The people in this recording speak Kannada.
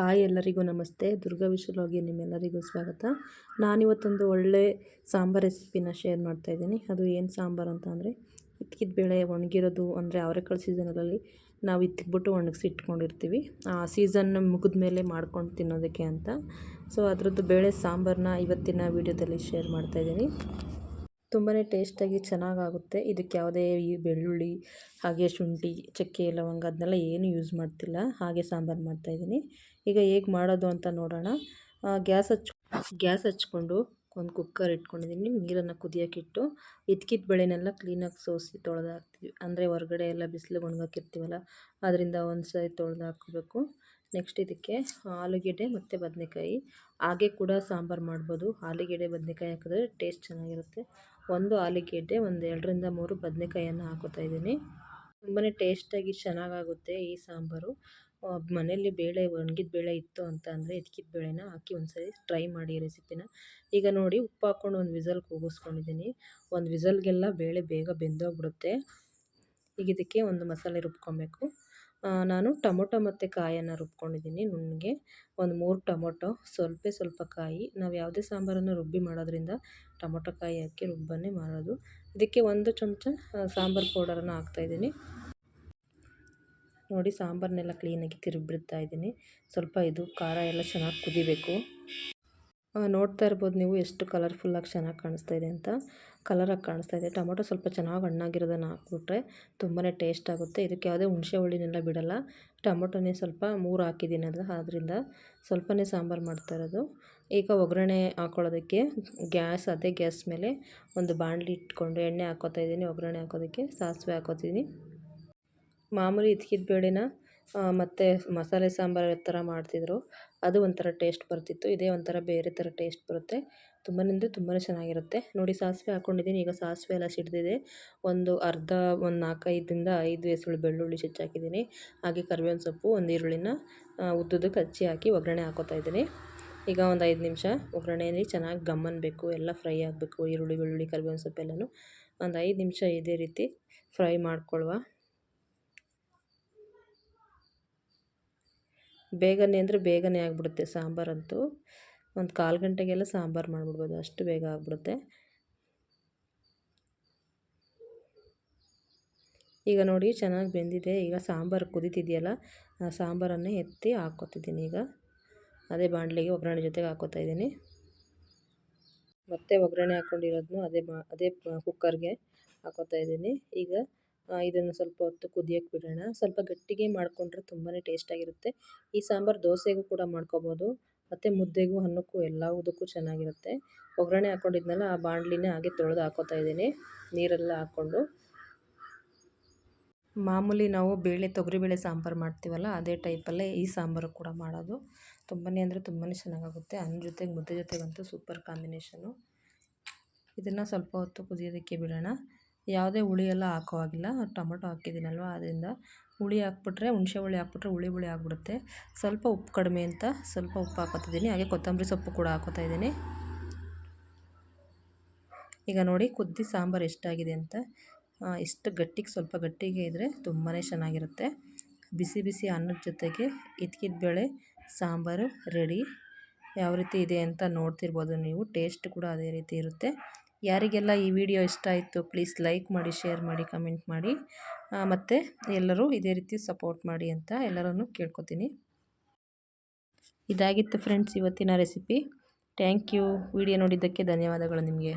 ಹಾಯ್ ಎಲ್ಲರಿಗೂ ನಮಸ್ತೆ. ದುರ್ಗಾ ವಿಶ್ವಲೋಗಿ ನಿಮ್ಮೆಲ್ಲರಿಗೂ ಸ್ವಾಗತ. ನಾನಿವತ್ತೊಂದು ಒಳ್ಳೆ ಸಾಂಬಾರ್ ರೆಸಿಪಿನ ಶೇರ್ ಮಾಡ್ತಾ ಇದ್ದೀನಿ. ಅದು ಏನು ಸಾಂಬಾರು ಅಂತ ಅಂದರೆ ಇಟ್ಕಿದ ಬೇಳೆ ಒಣಗಿರೋದು ಅಂದರೆ ಅವರೆಕಾಳು ಸೀಸನಲ್ಲಿ ನಾವು ಇತ್ತಿಕ್ಬಿಟ್ಟು ಒಣಗಿಸಿ ಇಟ್ಕೊಂಡಿರ್ತೀವಿ ಆ ಸೀಸನ್ ಮುಗಿದ ಮೇಲೆ ಮಾಡ್ಕೊಂಡು ತಿನ್ನೋದಕ್ಕೆ ಅಂತ. ಸೊ ಅದರದ್ದು ಬೇಳೆ ಸಾಂಬಾರನ್ನ ಇವತ್ತಿನ ವೀಡಿಯೋದಲ್ಲಿ ಶೇರ್ ಮಾಡ್ತಾ ಇದ್ದೀನಿ. ತುಂಬಾ ಟೇಸ್ಟಾಗಿ ಚೆನ್ನಾಗಾಗುತ್ತೆ. ಇದಕ್ಕೆ ಯಾವುದೇ ಈ ಬೆಳ್ಳುಳ್ಳಿ, ಹಾಗೆ ಶುಂಠಿ, ಚಕ್ಕೆ, ಲವಂಗ ಅದನ್ನೆಲ್ಲ ಏನು ಯೂಸ್ ಮಾಡ್ತಿಲ್ಲ. ಹಾಗೆ ಸಾಂಬಾರು ಮಾಡ್ತಾಯಿದ್ದೀನಿ ಈಗ ಹೇಗೆ ಮಾಡೋದು ಅಂತ ನೋಡೋಣ. ಗ್ಯಾಸ್ ಹಚ್ ಗ್ಯಾಸ್ ಹಚ್ಕೊಂಡು ಒಂದು ಕುಕ್ಕರ್ ಇಟ್ಕೊಂಡಿದ್ದೀನಿ ನೀರನ್ನು ಕುದಿಯೋಕ್ಕಿಟ್ಟು ಇದ್ಕಿದ ಬೆಳೆನೆಲ್ಲ ಕ್ಲೀನಾಗಿ ಸೋಸಿ ತೊಳೆದು ಹಾಕ್ತೀವಿ ಅಂದರೆ ಹೊರಗಡೆ ಎಲ್ಲ ಬಿಸಿಲು ಒಣಗಾಕಿರ್ತೀವಲ್ಲ, ಅದರಿಂದ ಒಂದು ಸರಿ ತೊಳೆದು ಹಾಕಬೇಕು ನೆಕ್ಸ್ಟ್ ಇದಕ್ಕೆ ಆಲೂಗೆಡ್ಡೆ ಮತ್ತು ಬದನೆಕಾಯಿ. ಹಾಗೆ ಕೂಡ ಸಾಂಬಾರು ಮಾಡ್ಬೋದು. ಆಲೂಗೆಡ್ಡೆ, ಬದನೆಕಾಯಿ ಹಾಕಿದ್ರೆ ಟೇಸ್ಟ್ ಚೆನ್ನಾಗಿರುತ್ತೆ. ಒಂದು ಆಲೂಗೆಡ್ಡೆ, ಒಂದು ಎರಡರಿಂದ ಮೂರು ಬದನೆಕಾಯಿಯನ್ನು ಹಾಕೋತಾ ಇದ್ದೀನಿ ತುಂಬಾ ಟೇಸ್ಟಾಗಿ ಚೆನ್ನಾಗಾಗುತ್ತೆ ಈ ಸಾಂಬಾರು. ಮನೆಯಲ್ಲಿ ಬೇಳೆ, ಒಣಗಿದ ಬೇಳೆ ಇತ್ತು ಅಂತ ಅಂದರೆ ಎತ್ಕಿದ ಬೇಳೆನ ಹಾಕಿ ಒಂದು ಸರಿ ಟ್ರೈ ಮಾಡಿ ರೆಸಿಪಿನ ಈಗ ನೋಡಿ ಉಪ್ಪು ಹಾಕ್ಕೊಂಡು ಒಂದು ವಿಸಲ್ ಕೂಗಿಸ್ಕೊಂಡಿದ್ದೀನಿ ಒಂದು ವಿಸಲ್ಗೆಲ್ಲ ಬೇಳೆ ಬೇಗ ಬೆಂದೋಗ್ಬಿಡುತ್ತೆ. ಈಗ ಇದಕ್ಕೆ ಒಂದು ಮಸಾಲೆ ರುಬ್ಕೊಬೇಕು. ನಾನು ಟೊಮೊಟೊ ಮತ್ತು ಕಾಯನ್ನು ರುಬ್ಕೊಂಡಿದ್ದೀನಿ ನುಣ್ಣಗೆ. ಒಂದು ಮೂರು ಟೊಮೊಟೊ, ಸ್ವಲ್ಪ ಸ್ವಲ್ಪ ಕಾಯಿ. ನಾವು ಯಾವುದೇ ಸಾಂಬಾರನ್ನು ರುಬ್ಬಿ ಮಾಡೋದ್ರಿಂದ ಟೊಮೊಟೊ ಕಾಯಿ ಹಾಕಿ ರುಬ್ಬನ್ನೇ ಮಾಡೋದು. ಇದಕ್ಕೆ ಒಂದು ಚಮಚ ಸಾಂಬಾರು ಪೌಡರನ್ನು ಹಾಕ್ತಾಯಿದ್ದೀನಿ ನೋಡಿ ಸಾಂಬಾರನ್ನೆಲ್ಲ ಕ್ಲೀನಾಗಿ ತಿರುಗಿಬಿಡ್ತಾ ಇದ್ದೀನಿ. ಸ್ವಲ್ಪ ಇದು ಖಾರ ಎಲ್ಲ ಚೆನ್ನಾಗಿ ಕುದಿಬೇಕು. ನೋಡ್ತಾ ಇರ್ಬೋದು ನೀವು ಎಷ್ಟು ಕಲರ್ಫುಲ್ಲಾಗಿ ಚೆನ್ನಾಗಿ ಕಾಣಿಸ್ತಾ ಇದೆ ಅಂತ. ಕಲರಾಗಿ ಕಾಣಿಸ್ತಾ ಇದೆ. ಟೊಮೊಟೊ ಸ್ವಲ್ಪ ಚೆನ್ನಾಗಿ ಹಣ್ಣಾಗಿರೋದನ್ನು ಹಾಕ್ಬಿಟ್ರೆ ತುಂಬಾ ಟೇಸ್ಟ್ ಆಗುತ್ತೆ. ಇದಕ್ಕೆ ಯಾವುದೇ ಹುಣಸೆ ಹುಳಿನೆಲ್ಲ ಬಿಡೋಲ್ಲ. ಟೊಮೊಟೊನೇ ಸ್ವಲ್ಪ ಮೂರು ಹಾಕಿದ್ದೀನಿ ಅದು ಆದ್ದರಿಂದ ಸ್ವಲ್ಪನೇ ಸಾಂಬಾರು ಮಾಡ್ತಾ ಇರೋದು. ಈಗ ಒಗ್ಗರಣೆ ಹಾಕ್ಕೊಳ್ಳೋದಕ್ಕೆ ಗ್ಯಾಸ್, ಅದೇ ಗ್ಯಾಸ್ ಮೇಲೆ ಒಂದು ಬಾಣಲಿ ಇಟ್ಕೊಂಡು ಎಣ್ಣೆ ಹಾಕೋತಾ ಇದ್ದೀನಿ. ಒಗ್ಗರಣೆ ಹಾಕೋದಕ್ಕೆ ಸಾಸಿವೆ ಹಾಕೋತೀನಿ ಮಾಮೂಲಿ ಇದ್ಕಿದ ಬೇಳೆನ ಮತ್ತು ಮಸಾಲೆ ಸಾಂಬಾರು ಥರ ಮಾಡ್ತಿದ್ರು. ಅದು ಒಂಥರ ಟೇಸ್ಟ್ ಬರ್ತಿತ್ತು. ಇದೇ ಒಂಥರ ಬೇರೆ ಥರ ಟೇಸ್ಟ್ ಬರುತ್ತೆ. ತುಂಬಾ ಅಂದರೆ ತುಂಬಾ ಚೆನ್ನಾಗಿರುತ್ತೆ. ನೋಡಿ ಸಾಸಿವೆ ಹಾಕ್ಕೊಂಡಿದ್ದೀನಿ ಈಗ ಸಾಸಿವೆ ಎಲ್ಲ ಸಿಡ್ದಿದೆ. ಒಂದು ಅರ್ಧ, ಒಂದು ನಾಲ್ಕೈದರಿಂದ ಐದು ಎಸಳು ಬೆಳ್ಳುಳ್ಳಿ ಹೆಚ್ಚಾಕಿದ್ದೀನಿ ಹಾಗೆ ಕರಿಬೇವಿನ ಸೊಪ್ಪು, ಒಂದು ಈರುಳ್ಳಿನ ಉದ್ದುದಕ್ಕೆ ಹಚ್ಚಿ ಹಾಕಿ ಒಗ್ಗರಣೆ ಹಾಕೋತಾ ಇದ್ದೀನಿ. ಈಗ ಒಂದು ಐದು ನಿಮಿಷ ಒಗ್ಗರಣೆಯಲ್ಲಿ ಚೆನ್ನಾಗಿ ಗಮ್ಮನ್ಬೇಕು ಎಲ್ಲ ಫ್ರೈ ಆಗಬೇಕು. ಈರುಳ್ಳಿ, ಬೆಳ್ಳುಳ್ಳಿ, ಕರಿಬೇವಿನ ಸೊಪ್ಪೆಲ್ಲನೂ. ಒಂದು ಐದು ನಿಮಿಷ ಇದೇ ರೀತಿ ಫ್ರೈ ಮಾಡ್ಕೊಳ್ವಾ. ಬೇಗನೆ ಅಂದರೆ ಬೇಗನೆ ಆಗಿಬಿಡುತ್ತೆ ಸಾಂಬಾರಂತೂ. ಒಂದು ಕಾಲು ಗಂಟೆಗೆಲ್ಲ ಸಾಂಬಾರು ಮಾಡಿಬಿಡ್ಬೋದು, ಅಷ್ಟು ಬೇಗ ಆಗಿಬಿಡುತ್ತೆ. ಈಗ ನೋಡಿ ಚೆನ್ನಾಗಿ ಬೆಂದಿದೆ. ಈಗ ಸಾಂಬಾರು ಕುದೀತಿದೆಯಲ್ಲ, ಆ ಸಾಂಬಾರನ್ನೇ ಎತ್ತಿ ಹಾಕ್ಕೊತಿದ್ದೀನಿ ಈಗ. ಅದೇ ಬಾಣಲಿಗೆ ಒಗ್ಗರಣೆ ಜೊತೆಗೆ ಹಾಕ್ಕೋತಾ ಇದ್ದೀನಿ. ಮತ್ತೆ ಒಗ್ಗರಣೆ ಹಾಕ್ಕೊಂಡಿರೋದನ್ನು ಅದೇ ಬಾ, ಅದೇ ಕುಕ್ಕರ್ಗೆ ಹಾಕೋತಾ ಇದ್ದೀನಿ. ಈಗ ಇದನ್ನು ಸ್ವಲ್ಪ ಹೊತ್ತು ಕುದಿಯೋಕ್ಕೆ ಬಿಡೋಣ. ಸ್ವಲ್ಪ ಗಟ್ಟಿಗೆ ಮಾಡಿಕೊಂಡ್ರೆ ತುಂಬಾ ಟೇಸ್ಟಾಗಿರುತ್ತೆ ಈ ಸಾಂಬಾರು ದೋಸೆಗೂ ಕೂಡ ಮಾಡ್ಕೋಬೋದು. ಮತ್ತು ಮುದ್ದೆಗೂ, ಅನ್ನಕ್ಕೂ ಎಲ್ಲದಕ್ಕೂ ಚೆನ್ನಾಗಿರುತ್ತೆ. ಒಗ್ಗರಣೆ ಹಾಕ್ಕೊಂಡಿದ್ನಲ್ಲ ಆ ಬಾಣಲಿನೇ ಹಾಗೆ ತೊಳೆದು ಹಾಕೋತಾ ಇದ್ದೀನಿ. ನೀರೆಲ್ಲ ಹಾಕ್ಕೊಂಡು. ಮಾಮೂಲಿ ನಾವು ಬೇಳೆ ತೊಗರಿಬೇಳೆ ಸಾಂಬಾರು ಮಾಡ್ತೀವಲ್ಲ, ಅದೇ ಟೈಪಲ್ಲೇ ಈ ಸಾಂಬಾರು ಕೂಡ ಮಾಡೋದು. ತುಂಬಾ ಅಂದರೆ ತುಂಬಾ ಚೆನ್ನಾಗಾಗುತ್ತೆ. ಅನ್ನ ಜೊತೆಗೆ, ಮುದ್ದೆ ಜೊತೆಗಂತೂ ಸೂಪರ್ ಕಾಂಬಿನೇಷನು. ಇದನ್ನು ಸ್ವಲ್ಪ ಹೊತ್ತು ಕುದಿಯೋದಕ್ಕೆ ಬಿಡೋಣ. ಯಾವುದೇ ಹುಳಿ ಎಲ್ಲ ಹಾಕೋ ಹಾಗಿಲ್ಲ. ಟೊಮೊಟೊ ಹಾಕಿದ್ದೀನಲ್ವ? ಅದರಿಂದ ಹುಳಿ ಹಾಕ್ಬಿಟ್ರೆ, ಹುಣಸೆ ಹುಳಿ ಹಾಕ್ಬಿಟ್ರೆ ಹುಳಿ ಹುಳಿ ಆಗಿಬಿಡುತ್ತೆ. ಸ್ವಲ್ಪ ಉಪ್ಪು ಕಡಿಮೆ ಅಂತ ಸ್ವಲ್ಪ ಉಪ್ಪು ಹಾಕೋತಿದ್ದೀನಿ. ಹಾಗೆ ಕೊತ್ತಂಬರಿ ಸೊಪ್ಪು ಕೂಡ ಹಾಕೋತಾ ಇದ್ದೀನಿ. ಈಗ ನೋಡಿ ಕುದ್ದಿ ಸಾಂಬಾರು ಎಷ್ಟಾಗಿದೆ ಅಂತ. ಇಷ್ಟು ಗಟ್ಟಿಗೆ, ಸ್ವಲ್ಪ ಗಟ್ಟಿಗೆ ಇದ್ದರೆ ತುಂಬಾ ಚೆನ್ನಾಗಿರುತ್ತೆ. ಬಿಸಿ ಬಿಸಿ ಅನ್ನದ ಜೊತೆಗೆ ಇದ್ಕಿದ ಬೇಳೆ, ಸಾಂಬಾರು, ರೆಡಿ. ಯಾವ ರೀತಿ ಇದೆ ಅಂತ ನೋಡ್ತಿರ್ಬೋದು ನೀವು. ಟೇಸ್ಟ್ ಕೂಡ ಅದೇ ರೀತಿ ಇರುತ್ತೆ. ಯಾರಿಗೆಲ್ಲ ಈ ವಿಡಿಯೋ ಇಷ್ಟ ಆಯಿತು ಪ್ಲೀಸ್ ಲೈಕ್ ಮಾಡಿ ಶೇರ್ ಮಾಡಿ ಕಮೆಂಟ್ ಮಾಡಿ. ಮತ್ತು ಎಲ್ಲರೂ ಇದೇ ರೀತಿ ಸಪೋರ್ಟ್ ಮಾಡಿ ಅಂತ ಎಲ್ಲರನ್ನು ಕೇಳ್ಕೊತೀನಿ. ಇದಾಗಿತ್ತು ಫ್ರೆಂಡ್ಸ್ ಇವತ್ತಿನ ರೆಸಿಪಿ ಥ್ಯಾಂಕ್ ಯು ವಿಡಿಯೋ ನೋಡಿದ್ದಕ್ಕೆ ಧನ್ಯವಾದಗಳು ನಿಮಗೆ.